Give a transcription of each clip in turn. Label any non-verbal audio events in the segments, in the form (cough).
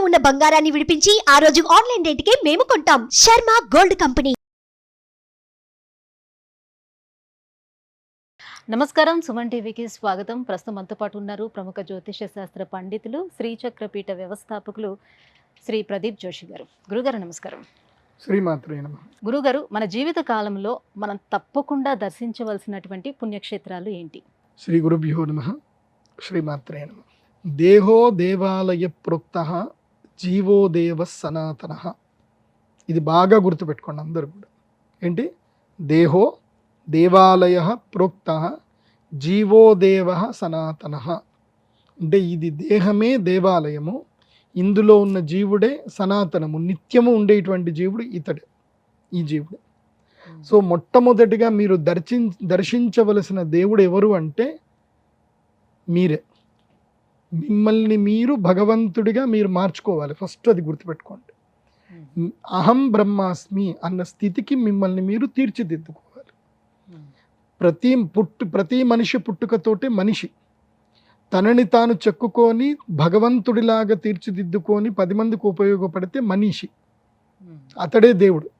ఉన్న బంగారాన్ని విడిపించి ఆ రోజు ఆన్లైన్ రేటుకే మేము కొంటాం. Sharma gold company. నమస్కారం. సుమన్ టీవీకి స్వాగతం. ప్రస్తుతం మనతో పాటు ఉన్నారు ప్రముఖ జ్యోతిష శాస్త్ర పండితులు శ్రీచక్రపీఠ వ్యవస్థాపకులు శ్రీ ప్రదీప్ జోషి గారు. గురుగారు నమస్కారం. శ్రీమాత్రే నమ. గురుగారు మన జీవిత కాలంలో మనం తప్పకుండా దర్శించవలసినటువంటి పుణ్యక్షేత్రాలు ఏంటి? శ్రీ గురుభ్యో నమ. శ్రీమాత్రే నమ. దేహో దేవాలయ ప్రోక్త జీవో దేవ సనాతన. ఇది బాగా గుర్తుపెట్టుకోండి అందరూ కూడా. ఏంటి? దేహో దేవాలయ ప్రోక్త జీవో దేవ సనాతన. అంటే ఇది దేహమే దేవాలయము ఇందులో ఉన్న జీవుడే సనాతనము నిత్యము ఉండేటువంటి జీవుడు ఇతడే ఈ జీవుడు. సో మొట్టమొదటిగా మీరు దర్శిం దర్శించవలసిన దేవుడు ఎవరు అంటే మీరే. మిమ్మల్ని మీరు భగవంతుడిగా మీరు మార్చుకోవాలి. ఫస్ట్ అది గుర్తుపెట్టుకోండి. అహం బ్రహ్మాస్మి అన్న స్థితికి మిమ్మల్ని మీరు తీర్చిదిద్దుకోవాలి. ప్రతి పుట్టు ప్రతి మనిషి పుట్టుకతోటే మనిషి. తనని తాను చెక్కుకొని భగవంతుడిలాగా తీర్చిదిద్దుకొని పది మందికి ఉపయోగపడితే మనిషి. అతడే దేవుడు.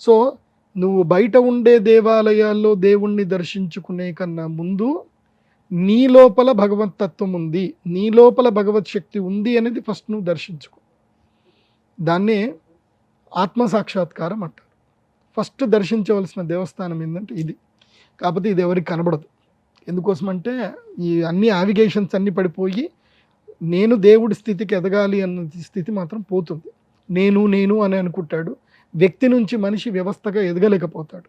సో నువ్వు బయట ఉండే దేవాలయాల్లో దేవుణ్ణి దర్శించుకునే కన్నా ముందు నీ లోపల భగవత్ తత్వం ఉంది నీ లోపల భగవత్ శక్తి ఉంది అనేది ఫస్ట్ నువ్వు దర్శించుకో. దాన్నే ఆత్మ సాక్షాత్కారం అంటారు. ఫస్ట్ దర్శించవలసిన దేవస్థానం ఏంటంటే ఇది. కాకపోతే ఇది ఎవరికి కనబడదు. ఎందుకోసం అంటే ఈ అన్ని ఆవిగేషన్స్ అన్ని పడిపోయి నేను దేవుడి స్థితికి ఎదగాలి అన్న స్థితి మాత్రం పోతుంది. నేను నేను అని అనుకుంటాడు. వ్యక్తి నుంచి మనిషి వ్యవస్థగా ఎదగలేకపోతాడు.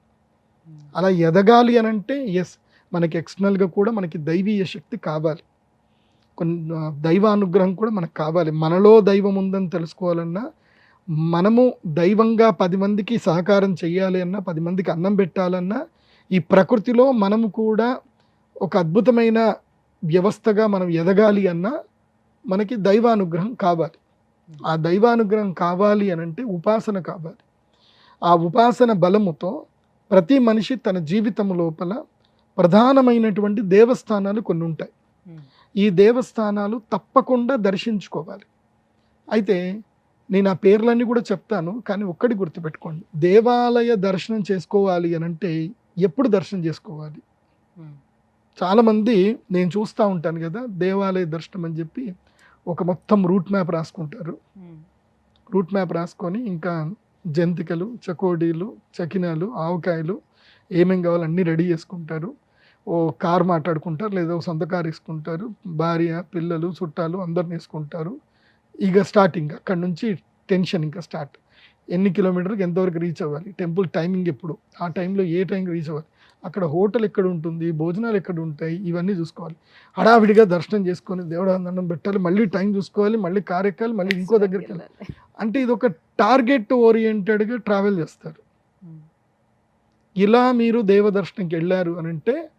అలా ఎదగాలి అని అంటే ఎస్ మనకి ఎక్స్టర్నల్గా కూడా మనకి దైవీయ శక్తి కావాలి. కొన్ని దైవానుగ్రహం అనుగ్రహం కూడా మనకు కావాలి. మనలో దైవం ఉందని తెలుసుకోవాలన్నా మనము దైవంగా పది మందికి సహకారం చేయాలి అన్నా పది మందికి అన్నం పెట్టాలన్నా ఈ ప్రకృతిలో మనము కూడా ఒక అద్భుతమైన వ్యవస్థగా మనం ఎదగాలి అన్నా మనకి దైవానుగ్రహం కావాలి. ఆ దైవానుగ్రహం కావాలి అని అంటే ఉపాసన కావాలి. ఆ ఉపాసన బలముతో ప్రతి మనిషి తన జీవితం లోపల ప్రధానమైనటువంటి దేవస్థానాలు కొన్ని ఉంటాయి. ఈ దేవస్థానాలు తప్పకుండా దర్శించుకోవాలి. అయితే నేను ఆ పేర్లన్నీ కూడా చెప్తాను కానీ ఒక్కటి గుర్తుపెట్టుకోండి. దేవాలయ దర్శనం చేసుకోవాలి అని అంటే ఎప్పుడు దర్శనం చేసుకోవాలి? చాలామంది నేను చూస్తూ ఉంటాను కదా దేవాలయ దర్శనం అని చెప్పి ఒక మొత్తం రూట్ మ్యాప్ రాసుకుంటారు. రూట్ మ్యాప్ రాసుకొని ఇంకా జంతికలు చకోడీలు చకినాలు ఆవకాయలు ఏమేం కావాలో అన్నీ రెడీ చేసుకుంటారు. ఓ కార్ మాట్లాడుకుంటారు లేదా ఓ సొంత కార్ వేసుకుంటారు. భార్య పిల్లలు చుట్టాలు అందరిని వేసుకుంటారు. ఇక స్టార్టింగ్ అక్కడ నుంచి టెన్షన్ ఇంకా స్టార్ట్ ఎన్ని కిలోమీటర్కి ఎంతవరకు రీచ్ అవ్వాలి? టెంపుల్ టైమింగ్ ఎప్పుడు? ఆ టైంలో ఏ టైంకి రీచ్ అవ్వాలి? అక్కడ హోటల్ ఎక్కడ ఉంటుంది? భోజనాలు ఎక్కడ ఉంటాయి? ఇవన్నీ చూసుకోవాలి. హడావిడిగా దర్శనం చేసుకొని దేవుడు దండం పెట్టాలి. మళ్ళీ టైం చూసుకోవాలి మళ్ళీ కార్ ఎక్కాలి మళ్ళీ ఇంకో దగ్గరికి వెళ్ళాలి. అంటే ఇది ఒక టార్గెట్ ఓరియంటెడ్గా ట్రావెల్ చేస్తారు. ఇలా మీరు దేవ దర్శనంకి వెళ్ళారు అని అంటే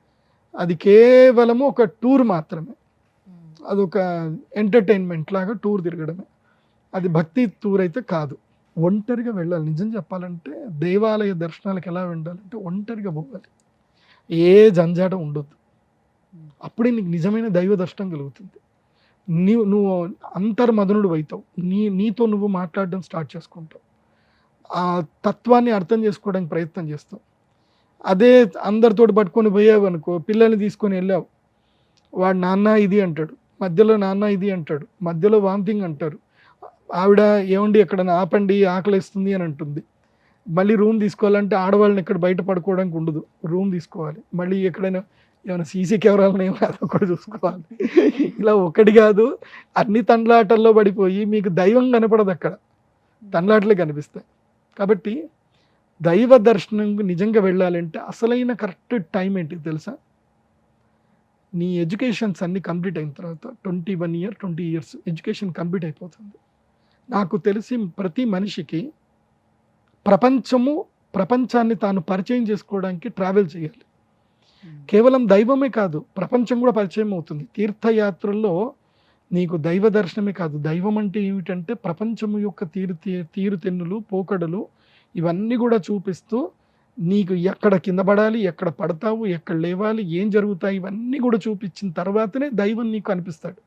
అది కేవలము ఒక టూర్ మాత్రమే. అదొక ఎంటర్టైన్మెంట్ లాగా టూర్ తిరగడమే. అది భక్తి టూర్ అయితే కాదు. ఒంటరిగా వెళ్ళాలి. నిజం చెప్పాలంటే దేవాలయ దర్శనాలకు ఎలా వెళ్ళాలంటే ఒంటరిగా పోవాలి. ఏ జంజాట ఉండొద్దు. అప్పుడే నీకు నిజమైన దైవ దర్శనం కలుగుతుంది. నీవు నువ్వు అంతర్మదనుడు అవుతావు. నీ నీతో నువ్వు మాట్లాడడం స్టార్ట్ చేసుకుంటావు. ఆ తత్వాన్ని అర్థం చేసుకోవడానికి ప్రయత్నం చేస్తావు. అదే అందరితోటి పట్టుకొని పోయావు అనుకో పిల్లల్ని తీసుకొని వెళ్ళావు. వాడు నాన్న ఇది అంటాడు మధ్యలో నాన్న ఇది అంటాడు మధ్యలో వాంతింగ్ అంటారు. ఆవిడ ఏమండి ఎక్కడైనా ఆపండి ఆకలిస్తుంది అని అంటుంది. మళ్ళీ రూమ్ తీసుకోవాలంటే ఆడవాళ్ళని ఇక్కడ బయట పడుకోవడానికి ఉండదు. రూమ్ తీసుకోవాలి. మళ్ళీ ఎక్కడైనా ఏమైనా సీసీ కెమెరాలు ఉన్నాయో అది కూడా చూసుకోవాలి. ఇలా ఒకటి కాదు అన్ని తండ్లాటల్లో పడిపోయి మీకు దైవం కనపడదు అక్కడ. తండ్లాటలే కనిపిస్తాయి. కాబట్టి దైవ దర్శనం నిజంగా వెళ్ళాలంటే అసలైన కరెక్ట్ టైం ఏంటి తెలుసా? నీ ఎడ్యుకేషన్స్ అన్ని కంప్లీట్ అయిన తర్వాత twenty one year twenty years education complete అయిపోతుంది. నాకు తెలిసి ప్రతి మనిషికి ప్రపంచము ప్రపంచాన్ని తాను పరిచయం చేసుకోవడానికి ట్రావెల్ చేయాలి. కేవలం దైవమే కాదు ప్రపంచం కూడా పరిచయం అవుతుంది. తీర్థయాత్రల్లో నీకు దైవ దర్శనమే కాదు. దైవం అంటే ఏమిటంటే ప్రపంచం యొక్క తీరు తీరుతెన్నులు పోకడలు ఇవన్నీ కూడా చూపిస్తూ నీకు ఎక్కడ కింద పడాలి ఎక్కడ పడతావు ఎక్కడ లేవాలి ఏం జరుగుతాయి ఇవన్నీ కూడా చూపించిన తర్వాతనే దైవం నీకు అనిపిస్తాడు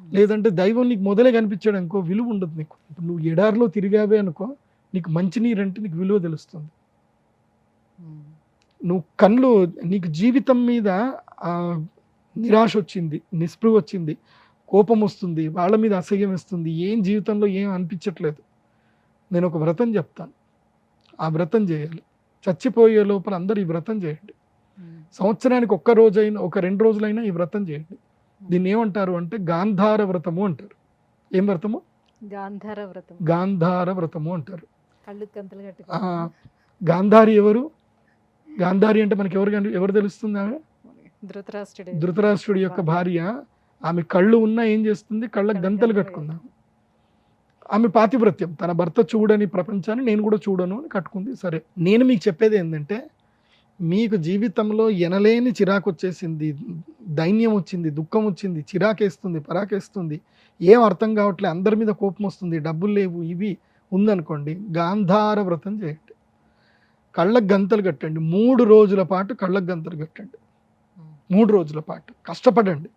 లేదంటే దైవం నీకు మొదలే కనిపించాడు అనుకో విలువ ఉండదు నీకు. ఇప్పుడు నువ్వు ఎడారిలో తిరిగావే అనుకో నీకు మంచినీరు అంటే నీకు విలువ తెలుస్తుంది. ఉమ్. నువ్వు కళ్ళు నీకు జీవితం మీద ఆ, నిరాశ వచ్చింది నిస్పృహ వచ్చింది కోపం వస్తుంది వాళ్ళ మీద అసహ్యం వస్తుంది ఏం జీవితంలో ఏం అనిపించట్లేదు. నేను ఒక వ్రతం చెప్తాను. ఆ వ్రతం చేయాలి. చచ్చిపోయే లోపల అందరూ ఈ వ్రతం చేయండి. సంవత్సరానికి ఒక్క రోజైనా ఒక రెండు రోజులైనా ఈ వ్రతం చేయండి. దీన్ని ఏమంటారు అంటే గాంధార వ్రతము అంటారు. ఏం వ్రతము? గాంధార వ్రతం గాంధార వ్రతము అంటారు. గాంధారి ఎవరు? గాంధారి అంటే మనకి ఎవరు ఎవరు తెలుస్తుంది ఆమె? ధృతరాష్ట్రుడు. ధృతరాష్ట్రుడి యొక్క భార్య. ఆమె కళ్ళు ఉన్నా ఏం చేస్తుంది? కళ్ళకు గంతలు కట్టుకుందాం. ఆమె పాతివ్రత్యం. తన భర్త చూడని ప్రపంచాన్ని నేను కూడా చూడను అని కట్టుకుంది. సరే నేను మీకు చెప్పేది ఏంటంటే మీకు జీవితంలో ఎనలేని చిరాకు వచ్చేసింది దైన్యం వచ్చింది దుఃఖం వచ్చింది చిరాకేస్తుంది పరాకేస్తుంది ఏం అర్థం కావట్లే అందరి మీద కోపం వస్తుంది డబ్బులు లేవు ఇవి ఉందనుకోండి గాంధార వ్రతం చేయండి. కళ్ళకు గంతలు కట్టండి. మూడు రోజుల పాటు కళ్ళకు గంతలు కట్టండి. మూడు రోజుల పాటు. కష్టపడండి.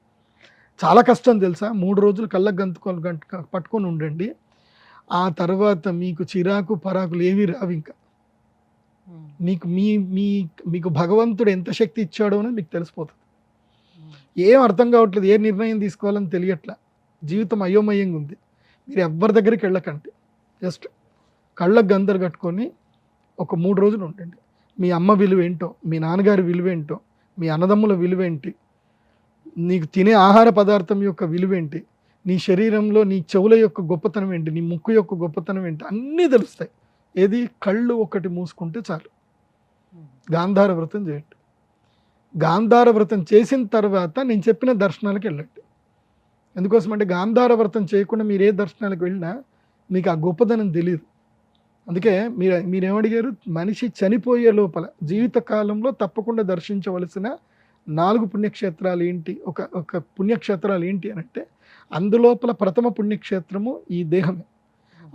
చాలా కష్టం తెలుసా? మూడు రోజులు కళ్ళకు గంతుకొని గంట పట్టుకొని ఉండండి. ఆ తర్వాత మీకు చిరాకు పరాకులు ఏవి రావు ఇంకా. మీకు మీ మీ మీకు భగవంతుడు ఎంత శక్తి ఇచ్చాడో అని మీకు తెలిసిపోతుంది. ఏం అర్థం కావట్లేదు ఏ నిర్ణయం తీసుకోవాలని తెలియట్లా. జీవితం అయోమయంగా ఉంది. మీరు ఎవ్వరి దగ్గరికి వెళ్ళకండి. జస్ట్ కళ్ళకు గందరు కట్టుకొని ఒక మూడు రోజులు ఉండండి. మీ అమ్మ విలువ ఏంటో మీ నాన్నగారి విలువ ఏంటో మీ అన్నదమ్ముల విలువ ఏంటి నీకు తినే ఆహార పదార్థం యొక్క విలువ ఏంటి నీ శరీరంలో నీ చెవుల యొక్క గొప్పతనం ఏంటి? నీ ముక్కు యొక్క గొప్పతనం ఏంటి? అన్నీ తెలుస్తాయి. ఏది? కళ్ళు ఒకటి మూసుకుంటే చాలు. గాంధార వ్రతం చేయండి. గాంధార వ్రతం చేసిన తర్వాత నేను చెప్పిన దర్శనాలకు వెళ్ళండి. ఎందుకోసం అంటే గాంధార వ్రతం చేయకుండా మీరు ఏ దర్శనాలకు వెళ్ళినా మీకు ఆ గొప్పదనం తెలియదు అందుకే మీరు మీరేమడిగారు? మనిషి చనిపోయే లోపల జీవితకాలంలో తప్పకుండా దర్శించవలసిన నాలుగు పుణ్యక్షేత్రాలు ఏంటి? ఒక ఒక పుణ్యక్షేత్రాలు ఏంటి అని అంటే అందులోపల ప్రథమ పుణ్యక్షేత్రము ఈ దేహమే.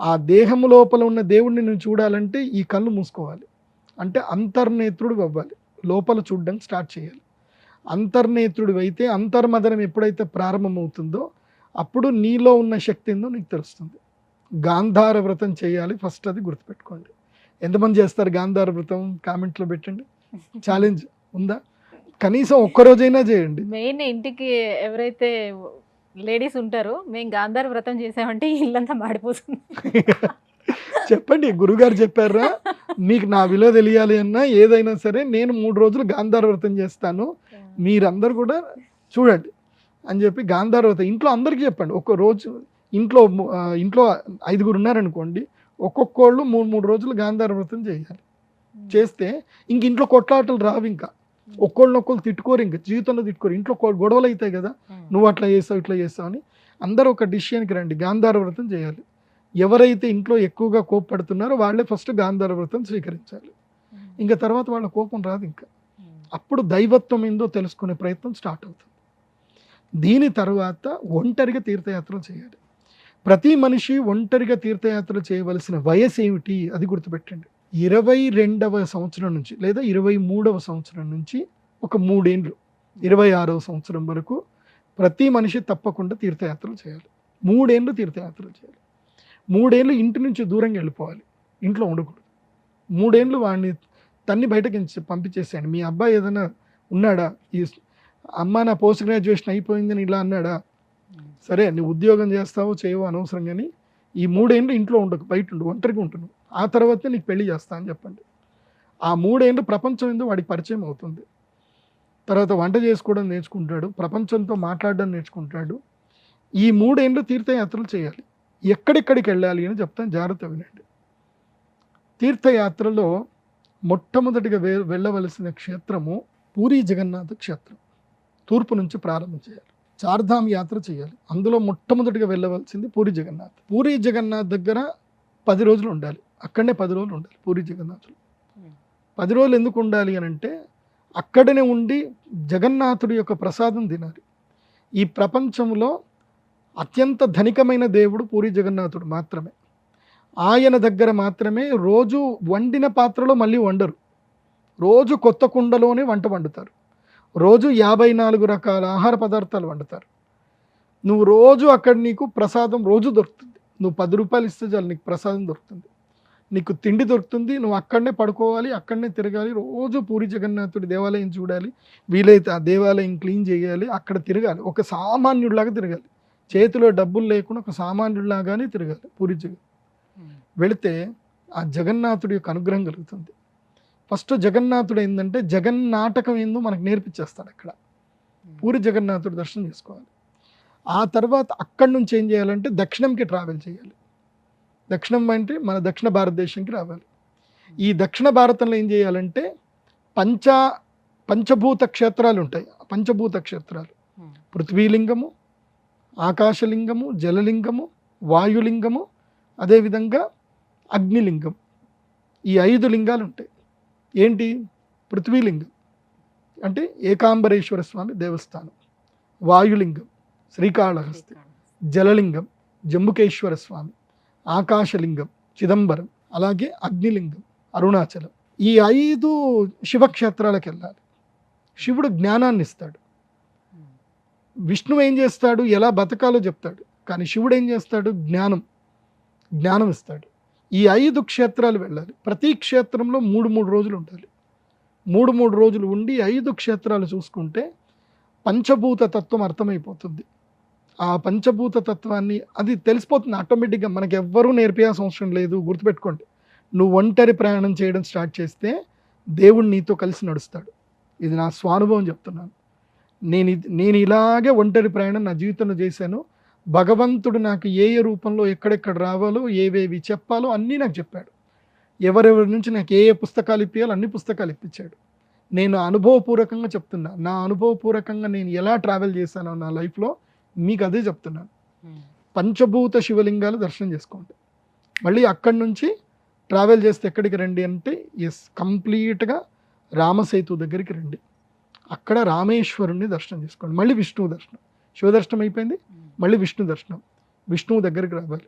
ఆ దేహము లోపల ఉన్న దేవుడిని నేను చూడాలంటే ఈ కళ్ళు మూసుకోవాలి. అంటే అంతర్నేత్రుడు అవ్వాలి. లోపల చూడడానికి స్టార్ట్ చేయాలి. అంతర్నేత్రుడు అయితే అంతర్మదనం ఎప్పుడైతే ప్రారంభమవుతుందో అప్పుడు నీలో ఉన్న శక్తి ఏందో నీకు తెలుస్తుంది. గాంధార వ్రతం చేయాలి ఫస్ట్ అది గుర్తుపెట్టుకోండి. ఎంతమంది చేస్తారు గాంధార వ్రతం? కామెంట్లో పెట్టండి. (laughs) ఛాలెంజ్ ఉందా? కనీసం ఒక్కరోజైనా చేయండి. మెయిన్ ఇంటికి ఎవరైతే లేడీస్ ఉంటారో మేము గాంధార వ్రతం చేసామంటే ఇల్లంతా మాడిపోతుంది. చెప్పండి గురుగారు చెప్పారా? మీకు నా విలువ తెలియాలి అన్నా ఏదైనా సరే నేను మూడు రోజులు గాంధార వ్రతం చేస్తాను. మీరందరూ కూడా చూడండి అని చెప్పి గాంధార వ్రతం ఇంట్లో అందరికీ చెప్పండి. ఒక రోజు ఇంట్లో ఇంట్లో ఐదుగురు ఉన్నారనుకోండి ఒక్కొక్కళ్ళు మూడు మూడు రోజులు గాంధార వ్రతం చేయాలి. చేస్తే ఇంక ఇంట్లో కొట్లాటలు రావు ఇంకా. ఒక్కళ్ళనొక్కళ్ళు తిట్టుకోరు ఇంకా జీవితంలో తిట్టుకోరు. ఇంట్లో గొడవలు అవుతాయి కదా. నువ్వు అట్లా చేస్తావు ఇట్లా చేస్తావు అని అందరూ ఒక డిసిషన్కి రండి. గాంధార వ్రతం చేయాలి. ఎవరైతే ఇంట్లో ఎక్కువగా కోపపడుతున్నారో వాళ్ళే ఫస్ట్ గాంధార వ్రతం స్వీకరించాలి. ఇంకా తర్వాత వాళ్ళ కోపం రాదు ఇంకా. అప్పుడు దైవత్వం ఏందో తెలుసుకునే ప్రయత్నం స్టార్ట్ అవుతుంది. దీని తర్వాత ఒంటరిగా తీర్థయాత్రలు చేయాలి. ప్రతి మనిషి ఒంటరిగా తీర్థయాత్రలు చేయవలసిన వయసు ఏమిటి? అది గుర్తుపెట్టండి. ఇరవై రెండవ సంవత్సరం నుంచి లేదా ఇరవై మూడవ సంవత్సరం నుంచి ఒక మూడేండ్లు ఇరవై ఆరవ సంవత్సరం వరకు ప్రతి మనిషి తప్పకుండా తీర్థయాత్రలు చేయాలి. మూడేళ్ళు తీర్థయాత్రలు చేయాలి. మూడేళ్ళు ఇంటి నుంచి దూరంగా వెళ్ళిపోవాలి. ఇంట్లో ఉండకూడదు. మూడేళ్ళు వాడిని తన్ని బయటకి పంపించేసేయండి. మీ అబ్బాయి ఏదైనా ఉన్నాడా? ఈ అమ్మ నా పోస్ట్ గ్రాడ్యుయేషన్ అయిపోయిందని ఇలా అన్నాడా? సరే నువ్వు ఉద్యోగం చేస్తావో చేయవో అనవసరం కానీ ఈ మూడేళ్ళు ఇంట్లో ఉండకు బయట ఉండు ఒంటరిగా ఉంటున్నావు. ఆ తర్వాతే నీకు పెళ్ళి చేస్తా అని చెప్పండి. ఆ మూడేళ్ళు ప్రపంచం ఏందో వాడికి పరిచయం అవుతుంది. తర్వాత వంట చేసుకోవడం నేర్చుకుంటాడు ప్రపంచంతో మాట్లాడడం నేర్చుకుంటాడు. ఈ మూడేళ్ళు తీర్థయాత్రలు చేయాలి. ఎక్కడెక్కడికి వెళ్ళాలి అని చెప్తాను జాగ్రత్త వినండి. తీర్థయాత్రలో మొట్టమొదటిగా వె వెళ్ళవలసిన క్షేత్రము పూరి జగన్నాథ క్షేత్రం. తూర్పు నుంచి ప్రారంభం చేయాలి. చార్ధామ్ యాత్ర చేయాలి. అందులో మొట్టమొదటిగా వెళ్ళవలసింది పూరి జగన్నాథ్. పూరి జగన్నాథ్ దగ్గర పది రోజులు ఉండాలి. అక్కడనే పది రోజులు ఉండాలి పూరి జగన్నాథులు. పది రోజులు ఎందుకు ఉండాలి అని అంటే అక్కడనే ఉండి జగన్నాథుడి యొక్క ప్రసాదం తినాలి. ఈ ప్రపంచంలో అత్యంత ధనికమైన దేవుడు పూరి జగన్నాథుడు మాత్రమే. ఆయన దగ్గర మాత్రమే రోజు వండిన పాత్రలో మళ్ళీ వండరు. రోజు కొత్త కుండలోనే వంట వండుతారు. రోజు యాభై నాలుగు రకాల ఆహార పదార్థాలు వండుతారు. నువ్వు రోజు అక్కడ నీకు ప్రసాదం రోజు దొరుకుతుంది. నువ్వు పది రూపాయలు ఇస్తే చాలు నీకు ప్రసాదం దొరుకుతుంది. నీకు తిండి దొరుకుతుంది నువ్వు అక్కడనే పడుకోవాలి అక్కడనే తిరగాలి రోజు పూరి జగన్నాథుడి దేవాలయం చూడాలి వీలైతే ఆ దేవాలయం క్లీన్ చేయాలి అక్కడ తిరగాలి ఒక సామాన్యుడిలాగా తిరగాలి. చేతిలో డబ్బులు లేకుండా ఒక సామాన్యుడిలాగానే తిరగాలి పూరి జగన్ వెళితే ఆ జగన్నాథుడి యొక్క అనుగ్రహం కలుగుతుంది. ఫస్ట్ జగన్నాథుడు ఏంటంటే జగన్ నాటకం ఏందో మనకు నేర్పించేస్తాడు అక్కడ. పూరి జగన్నాథుడు దర్శనం చేసుకోవాలి. ఆ తర్వాత అక్కడి నుంచి ఏం చేయాలంటే దక్షిణంకి ట్రావెల్ చేయాలి. దక్షిణం అంటే మన దక్షిణ భారతదేశంకి రావాలి. ఈ దక్షిణ భారతంలో ఏం చేయాలంటే పంచ పంచభూత క్షేత్రాలు ఉంటాయి పంచభూత క్షేత్రాలు. పృథ్వీలింగము ఆకాశలింగము జలలింగము వాయులింగము అదేవిధంగా అగ్నిలింగం. ఈ ఐదు లింగాలు ఉంటాయి ఏంటి? పృథ్వీలింగం. అంటే ఏకాంబరేశ్వర స్వామి దేవస్థానం. వాయులింగం శ్రీకాళహస్తి. జలలింగం జంబుకేశ్వర స్వామి. ఆకాశలింగం చిదంబరం అలాగే అగ్నిలింగం అరుణాచలం. ఈ ఐదు శివక్షేత్రాలకు వెళ్ళాలి శివుడు జ్ఞానాన్ని ఇస్తాడు విష్ణువు ఏం చేస్తాడు? ఎలా బతకాలో చెప్తాడు. కానీ శివుడు ఏం చేస్తాడు? జ్ఞానం. జ్ఞానం ఇస్తాడు ఈ ఐదు క్షేత్రాలు వెళ్ళాలి. ప్రతి క్షేత్రంలో మూడు మూడు రోజులు ఉండాలి. మూడు మూడు రోజులు ఉండి ఐదు క్షేత్రాలు చూసుకుంటే పంచభూత తత్వం అర్థమైపోతుంది. ఆ పంచభూత తత్వాన్ని అది తెలిసిపోతుంది ఆటోమేటిక్గా. మనకి ఎవ్వరూ నేర్పించాల్సిన అవసరం లేదు గుర్తుపెట్టుకోండి. నువ్వు ఒంటరి ప్రయాణం చేయడం స్టార్ట్ చేస్తే దేవుడు నీతో కలిసి నడుస్తాడు. ఇది నా స్వానుభవం చెప్తున్నాను. నేను ఇది- నేను ఇలాగే ఒంటరి ప్రయాణం నా జీవితంలో చేశాను. భగవంతుడు నాకు ఏ ఏ రూపంలో ఎక్కడెక్కడ రావాలో ఏవేవి చెప్పాలో అన్నీ నాకు చెప్పాడు. ఎవరెవరి నుంచి నాకు ఏ ఏ పుస్తకాలు ఇప్పించాలో అన్ని పుస్తకాలు ఇప్పించాడు. నేను అనుభవపూర్వకంగా చెప్తున్నా. నా అనుభవపూర్వకంగా నేను ఎలా ట్రావెల్ చేశానో నా లైఫ్లో మీకు అదే చెప్తున్నాను పంచభూత శివలింగాలు దర్శనం చేసుకోండి. మళ్ళీ అక్కడి నుంచి ట్రావెల్ చేస్తే ఎక్కడికి రండి అంటే ఎస్ కంప్లీట్గా రామసేతు దగ్గరికి రండి. అక్కడ రామేశ్వరుణ్ణి దర్శనం చేసుకోండి. మళ్ళీ విష్ణువు దర్శనం. శివ దర్శనం అయిపోయింది. మళ్ళీ విష్ణు దర్శనం. విష్ణువు దగ్గరికి రావాలి.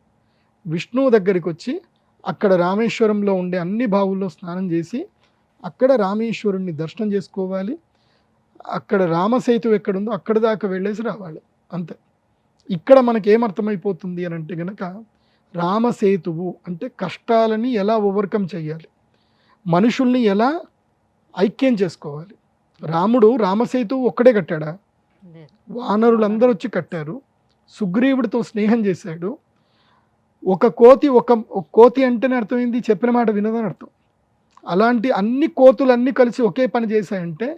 విష్ణువు దగ్గరికి వచ్చి అక్కడ రామేశ్వరంలో ఉండే అన్ని బావుల్లో స్నానం చేసి అక్కడ రామేశ్వరుణ్ణి దర్శనం చేసుకోవాలి. అక్కడ రామసేతు ఎక్కడుందో అక్కడ దాకా వెళ్ళేసి రావాలి. అంతే. ఇక్కడ మనకి ఏమర్థమైపోతుంది అని అంటే గనక రామసేతువు అంటే కష్టాలని ఎలా ఓవర్కమ్ చేయాలి మనుషుల్ని ఎలా ఐక్యం చేసుకోవాలి? రాముడు రామసేతువు ఒక్కడే కట్టాడా? వానరులందరూ వచ్చి కట్టారు. సుగ్రీవుడితో స్నేహం చేశాడు. ఒక కోతి ఒక ఒక కోతి అంటేనే అర్థమైంది చెప్పిన మాట వినదని అర్థం. అలాంటి అన్ని కోతులు అన్నీ కలిసి ఒకే పని చేశాయంటే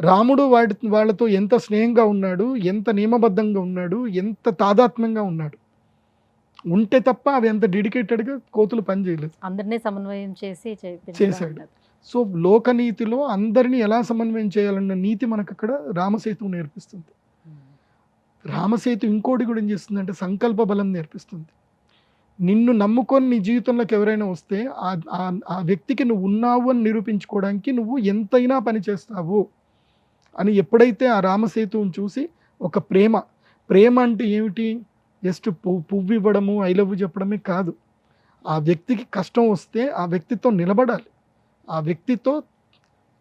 రాముడు వాడి వాళ్ళతో ఎంత స్నేహంగా ఉన్నాడు ఎంత నియమబద్ధంగా ఉన్నాడు ఎంత తాదాత్మ్యంగా ఉన్నాడు. ఉంటే తప్ప అవి ఎంత డెడికేటెడ్గా కోతులు పని చేయలేదు. అందరినీ సమన్వయం చేసి చేశాడు. సో లోకనీతిలో అందరినీ ఎలా సమన్వయం చేయాలన్న నీతి మనకు అక్కడ రామసేతు నేర్పిస్తుంది. రామసేతు ఇంకోటి కూడా ఏం చేస్తుందంటే సంకల్ప బలం నేర్పిస్తుంది. నిన్ను నమ్ముకొని నీ జీవితంలోకి ఎవరైనా వస్తే ఆ వ్యక్తికి నువ్వు ఉన్నావు అని నిరూపించుకోవడానికి నువ్వు ఎంతైనా పని చేస్తావు. అని ఎప్పుడైతే ఆ రామసేతువును చూసి ఒక ప్రేమ ప్రేమ అంటే ఏమిటి? జస్ట్ పువ్వు పువ్వు ఇవ్వడము ఐ లవ్ చెప్పడమే కాదు. ఆ వ్యక్తికి కష్టం వస్తే ఆ వ్యక్తితో నిలబడాలి. ఆ వ్యక్తితో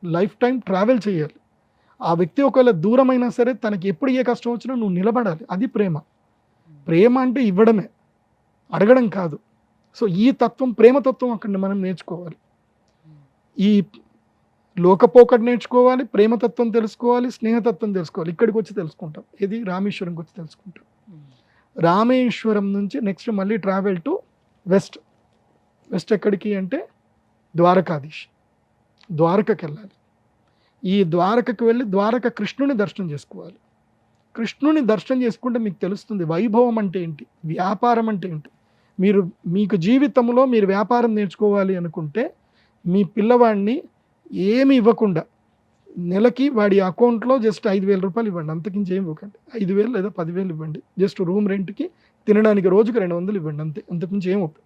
లైఫ్ టైం ట్రావెల్ చేయాలి. ఆ వ్యక్తి ఒకవేళ దూరమైనా సరే తనకి ఎప్పుడు ఏ కష్టం వచ్చినా నువ్వు నిలబడాలి. అది ప్రేమ. ప్రేమ అంటే ఇవ్వడమే. అడగడం కాదు. సో ఈ తత్వం ప్రేమతత్వం అక్కడ మనం నేర్చుకోవాలి. ఈ లోకపోకటి నేర్చుకోవాలి ప్రేమతత్వం తెలుసుకోవాలి స్నేహతత్వం తెలుసుకోవాలి. ఇక్కడికి వచ్చి తెలుసుకుంటాం. ఇది రామేశ్వరంకి వచ్చి తెలుసుకుంటాం. రామేశ్వరం నుంచి నెక్స్ట్ మళ్ళీ ట్రావెల్ టు వెస్ట్ వెస్ట్ ఎక్కడికి అంటే ద్వారకాధీష్ ద్వారకకి వెళ్ళాలి. ఈ ద్వారకకి వెళ్ళి ద్వారక కృష్ణుని దర్శనం చేసుకోవాలి. కృష్ణుని దర్శనం చేసుకుంటే మీకు తెలుస్తుంది వైభవం అంటే ఏంటి? వ్యాపారం అంటే ఏంటి? మీరు మీకు జీవితంలో మీరు వ్యాపారం నేర్చుకోవాలి అనుకుంటే మీ పిల్లవాడిని ఏమి ఇవ్వకుండా నెలకి వాడి అకౌంట్లో జస్ట్ ఐదు వేల రూపాయలు ఇవ్వండి. అంతకించి ఏమి ఇవ్వకండి. ఐదు వేలు లేదా పదివేలు ఇవ్వండి. జస్ట్ రూమ్ రెంట్కి తినడానికి రోజుకి రెండు వందలు ఇవ్వండి. అంతే. అంతకుమించి ఏం వద్దు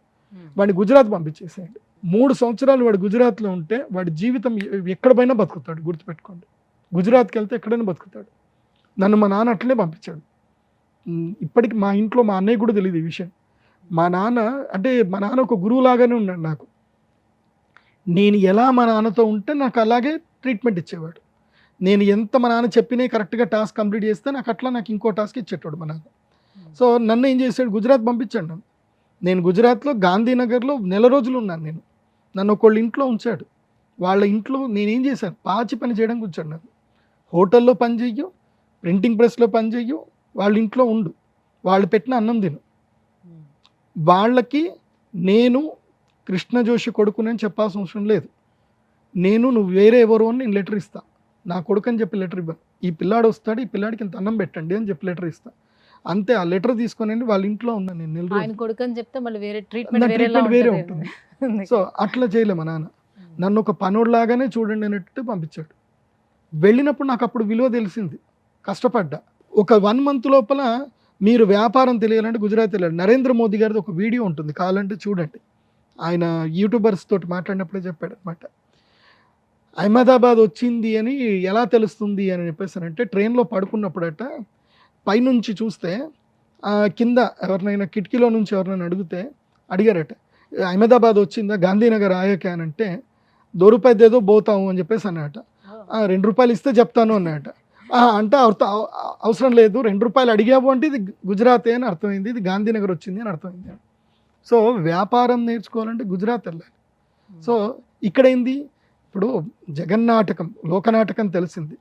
వాడిని గుజరాత్ పంపించేసేయండి. మూడు సంవత్సరాలు వాడు గుజరాత్లో ఉంటే వాడి జీవితం ఎక్కడ పోయినా బతుకుతాడు. గుర్తుపెట్టుకోండి. గుజరాత్కి వెళ్తే ఎక్కడైనా బతుకుతాడు. నన్ను మా నాన్న అట్లనే పంపించాడు. ఇప్పటికి మా ఇంట్లో మా అన్నయ్య కూడా తెలియదు ఈ విషయం. మా నాన్న అంటే మా నాన్న ఒక గురువు లాగానే ఉన్నాడు నాకు. నేను ఎలా మా నాన్నతో ఉంటే నాకు అలాగే ట్రీట్మెంట్ ఇచ్చేవాడు. నేను ఎంత మా నాన్న చెప్పినే కరెక్ట్గా టాస్క్ కంప్లీట్ చేస్తే నాకు అట్లా నాకు ఇంకో టాస్క్ ఇచ్చేటోడు మా నాన్న. సో నన్ను ఏం చేశాడు? గుజరాత్ పంపించాడు నన్ను. నేను గుజరాత్లో గాంధీనగర్లో నెల రోజులు ఉన్నాను నేను. నన్ను ఒకళ్ళ ఇంట్లో ఉంచాడు. వాళ్ళ ఇంట్లో నేనేం చేశాను? పాచి పని చేయడానికి ఉంచాడు నన్ను. హోటల్లో పని చెయ్యు ప్రింటింగ్ ప్రెస్లో పని చెయ్యు వాళ్ళ ఇంట్లో ఉండు. వాళ్ళు పెట్టిన అన్నం తిను. వాళ్ళకి నేను కృష్ణ జోషి కొడుకునని చెప్పాల్సిన అవసరం లేదు. నేను నువ్వు వేరే ఎవరు అని నేను లెటర్ ఇస్తా. నా కొడుకు అని చెప్పి లెటర్ ఇవ్వను. ఈ పిల్లాడు వస్తాడు ఈ పిల్లాడికి ఇంత అన్నం పెట్టండి అని చెప్పి లెటర్ ఇస్తా. అంతే ఆ లెటర్ తీసుకొని వాళ్ళ ఇంట్లో ఉన్నాను నేను నెల ఆయన కొడుకు అని చెప్తే మళ్ళీ వేరే ట్రీట్మెంట్ treatment వేరే ఉంటుంది. సో అట్లా చేయలే మా నాన్న. నన్ను ఒక పనుడిలాగానే చూడండి అన్నట్టు పంపించాడు. వెళ్ళినప్పుడు నాకు అప్పుడు విలువ తెలిసింది. కష్టపడ్డా. ఒక వన్ మంత్ లోపల మీరు వ్యాపారం తెలియాలంటే గుజరాత్ వెళ్ళాలి నరేంద్ర మోదీ గారిది ఒక వీడియో ఉంటుంది. కావాలంటే చూడండి. ఆయన యూట్యూబర్స్ తోటి మాట్లాడినప్పుడే చెప్పాడు అనమాట అహ్మదాబాద్ వచ్చింది అని ఎలా తెలుస్తుంది అని చెప్పేసానంటే ట్రైన్లో పడుకున్నప్పుడట పైనుంచి చూస్తే కింద ఎవరినైనా కిటికీలో నుంచి ఎవరినైనా అడిగితే అడిగారట అహ్మదాబాద్ వచ్చిందా? గాంధీనగర్ ఆయాక? అని అంటే దో రూపాయలు ఏదో పోతాము అని చెప్పేసి అన్నట "ఆ, రెండు రూపాయలు ఇస్తే చెప్తాను అన్నట "ఆ, అంటే అవసరం లేదు రెండు రూపాయలు అడిగావు అంటే ఇది గుజరాతే అని అర్థమైంది ఇది గాంధీనగర్ వచ్చింది అని అర్థమైంది సో వ్యాపారం నేర్చుకోవాలంటే గుజరాత్ వెళ్ళాలి. సో ఇక్కడ ఏంది? ఇప్పుడు జగన్నాటకం లోకనాటకం తెలిసింది.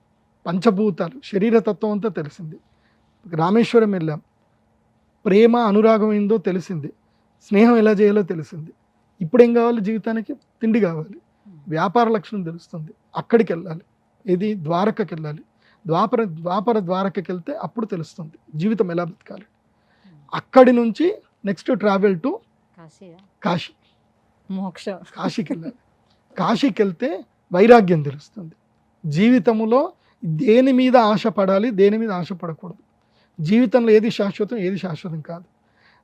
పంచభూతాలు శరీరతత్వం అంతా తెలిసింది. రామేశ్వరం వెళ్ళాం. ప్రేమ అనురాగం ఏందో తెలిసింది. స్నేహం ఎలా చేయాలో తెలిసింది. ఇప్పుడు ఏం కావాలి జీవితానికి? తిండి కావాలి. వ్యాపార లక్షణం తెలుస్తుంది. అక్కడికి వెళ్ళాలి. ఇది ద్వారకకి వెళ్ళాలి. ద్వాపర ద్వాపర ద్వారకకి వెళ్తే అప్పుడు తెలుస్తుంది జీవితం ఎలా బతకాలి. అక్కడి నుంచి నెక్స్ట్ ట్రావెల్ టు కాశీ మోక్షం కాశీకి వెళ్ళాలి కాశీకి వెళ్తే వైరాగ్యం తెలుస్తుంది. జీవితంలో దేని మీద ఆశ పడాలి దేని మీద ఆశ పడకూడదు జీవితంలో ఏది శాశ్వతం ఏది శాశ్వతం కాదు.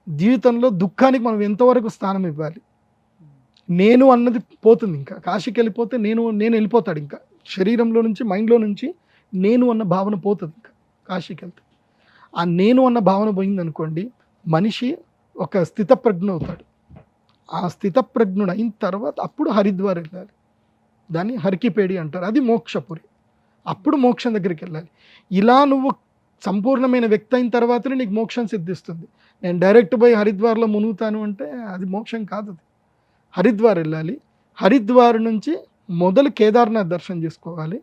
జీవితంలో దుఃఖానికి మనం ఎంతవరకు స్థానం ఇవ్వాలి? నేను అన్నది పోతుంది ఇంకా. కాశీకి వెళ్ళిపోతే నేను నేను వెళ్ళిపోతాడు ఇంకా. శరీరంలో నుంచి మైండ్లో నుంచి నేను అన్న భావన పోతుంది ఇంకా కాశీకి వెళ్తే ఆ నేను అన్న భావన పోయిందనుకోండి మనిషి ఒక స్థితప్రజ్ఞ అవుతాడు. ఆ స్థితప్రజ్ఞుడు అయిన తర్వాత అప్పుడు హరిద్వార్ వెళ్ళాలి. దాన్ని హరికిపేడి అంటారు. అది మోక్షపురి. అప్పుడు మోక్షం దగ్గరికి వెళ్ళాలి. ఇలా నువ్వు సంపూర్ణమైన వ్యక్తి అయిన తర్వాతనే నీకు మోక్షం సిద్ధిస్తుంది. నేను డైరెక్ట్ పోయి హరిద్వార్లో మునుగుతాను అంటే అది మోక్షం కాదు అది. హరిద్వార్ వెళ్ళాలి. హరిద్వార్ నుంచి మొదలు కేదార్నాథ్ దర్శనం చేసుకోవాలి.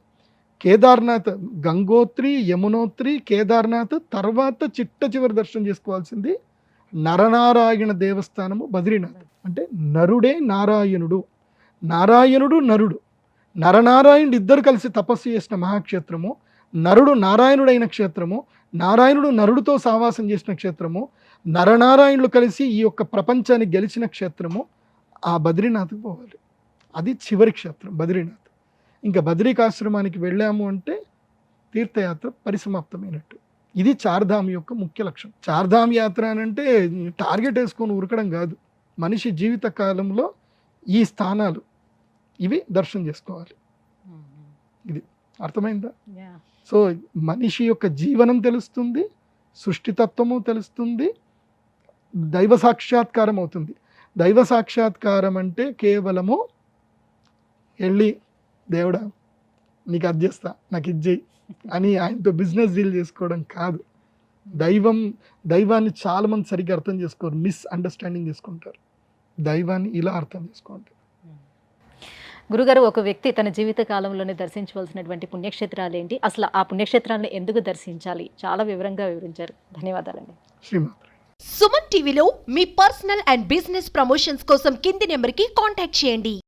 కేదార్నాథ్ గంగోత్రి యమునోత్రి కేదార్నాథ్ తర్వాత చిట్ట చివరి దర్శనం చేసుకోవాల్సింది నరనారాయణ దేవస్థానము బద్రీనాథ్. అంటే నరుడే నారాయణుడు. నారాయణుడు నరుడు. నరనారాయణుడు ఇద్దరు కలిసి తపస్సు చేసిన మహాక్షేత్రము. నరుడు నారాయణుడైన క్షేత్రము. నారాయణుడు నరుడితో సావాసం చేసిన క్షేత్రము. నరనారాయణులు కలిసి ఈ యొక్క ప్రపంచాన్ని గెలిచిన క్షేత్రము. ఆ బద్రీనాథ్కి పోవాలి. అది చివరి క్షేత్రం బద్రీనాథ్. ఇంకా బద్రీకాశ్రమానికి వెళ్ళాము అంటే తీర్థయాత్ర పరిసమాప్తమైనట్టు. ఇది చార్ధామ్ యొక్క ముఖ్య లక్ష్యం చార్ధామ్ యాత్ర అని అంటే టార్గెట్ వేసుకొని ఉరకడం కాదు. మనిషి జీవిత కాలంలో ఈ స్థానాలు ఇవి దర్శనం చేసుకోవాలి. అర్థమైందా? యా. సో మనిషి యొక్క జీవనం తెలుస్తుంది సృష్టితత్వము తెలుస్తుంది దైవ సాక్షాత్కారం అవుతుంది. దైవ సాక్షాత్కారం అంటే కేవలము వెళ్ళి దేవుడా నీకు అది చేస్తా నాకు ఇది చెయ్యి. అని ఆయనతో బిజినెస్ డీల్ చేసుకోవడం కాదు. దైవం దైవాన్ని చాలా మంది సరిగ్గా అర్థం చేసుకోరు మిస్ అండర్స్టాండింగ్ చేసుకుంటారు. దైవాన్ని ఇలా అర్థం చేసుకుంటారు. గురుగారు ఒక వ్యక్తి తన జీవిత కాలంలోనే దర్శించవలసినటువంటి పుణ్యక్షేత్రాలు ఏంటి? అసలు ఆ పుణ్యక్షేత్రాలను ఎందుకు దర్శించాలి? చాలా వివరంగా వివరించారు. ధన్యవాదాలండి. సుమన్ టీవీలో మీ పర్సనల్ అండ్ బిజినెస్ ప్రమోషన్స్ కోసం కింది నెంబర్కి కాంటాక్ట్ చేయండి.